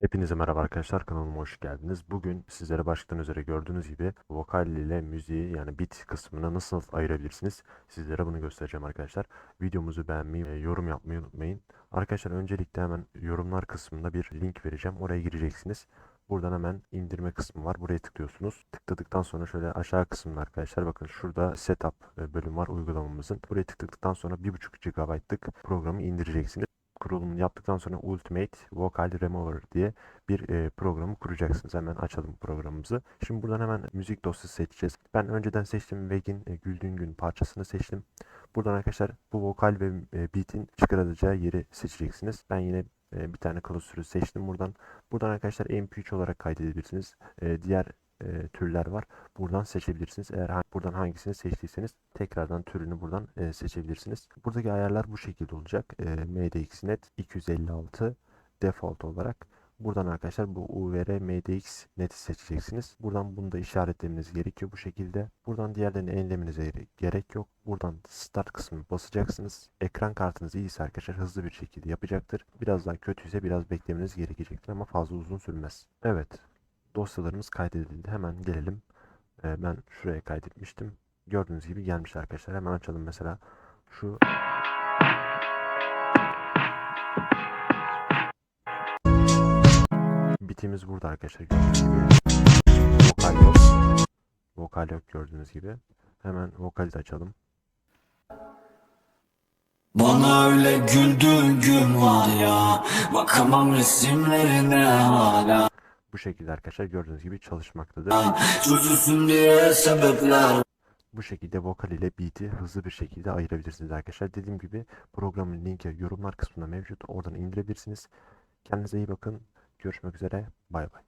Hepinize merhaba arkadaşlar kanalıma hoş geldiniz. Bugün sizlere başlıktan üzere gördüğünüz gibi vokal ile müziği yani beat kısmını nasıl ayırabilirsiniz sizlere bunu göstereceğim arkadaşlar. Videomuzu beğenmeyi, e, yorum yapmayı unutmayın. Arkadaşlar öncelikle hemen yorumlar kısmında bir link vereceğim. Oraya gireceksiniz. Buradan hemen indirme kısmı var. Buraya tıklıyorsunuz. Tıkladıktan sonra şöyle aşağı kısmında arkadaşlar bakın şurada setup e, bölüm var uygulamamızın. Buraya tıkladıktan sonra 1.5 GB'lık programı indireceksiniz kurulumunu yaptıktan sonra Ultimate Vocal Remover diye bir e, programı kuracaksınız. Hemen açalım programımızı. Şimdi buradan hemen müzik dosyası seçeceğiz. Ben önceden seçtim Veg'in e, Güldüğün Gün parçasını seçtim. Buradan arkadaşlar bu vokal ve e, beat'in çıkarılacağı yeri seçeceksiniz. Ben yine e, bir tane klasörü seçtim buradan. Buradan arkadaşlar MP3 olarak kaydedebilirsiniz. E, diğer e, türler var. Buradan seçebilirsiniz. Eğer ha- buradan hangisini seçtiyseniz tekrardan türünü buradan e, seçebilirsiniz. Buradaki ayarlar bu şekilde olacak. E, MDX-Net 256 default olarak. Buradan arkadaşlar bu UVR MDX net'i seçeceksiniz. Buradan bunu da işaretlemeniz gerekiyor bu şekilde. Buradan diğerlerini enlemenize gere- gerek yok. Buradan start kısmını basacaksınız. Ekran kartınız iyiyse arkadaşlar hızlı bir şekilde yapacaktır. Biraz daha kötüyse biraz beklemeniz gerekecektir ama fazla uzun sürmez. Evet dosyalarımız kaydedildi. Hemen gelelim. Ee, ben şuraya kaydetmiştim. Gördüğünüz gibi gelmiş arkadaşlar. Hemen açalım mesela. Şu bitimiz burada arkadaşlar. Vokal yok. Vokal yok gördüğünüz gibi. Hemen vokali de açalım. Bana öyle güldüğün gün var ya Bakamam resimlerine hala Bu şekilde arkadaşlar gördüğünüz gibi çalışmaktadır. Çözülsün diye sebepler Bu şekilde vokal ile beat'i hızlı bir şekilde ayırabilirsiniz arkadaşlar. Dediğim gibi programın linki yorumlar kısmında mevcut. Oradan indirebilirsiniz. Kendinize iyi bakın. Görüşmek üzere. Bay bay.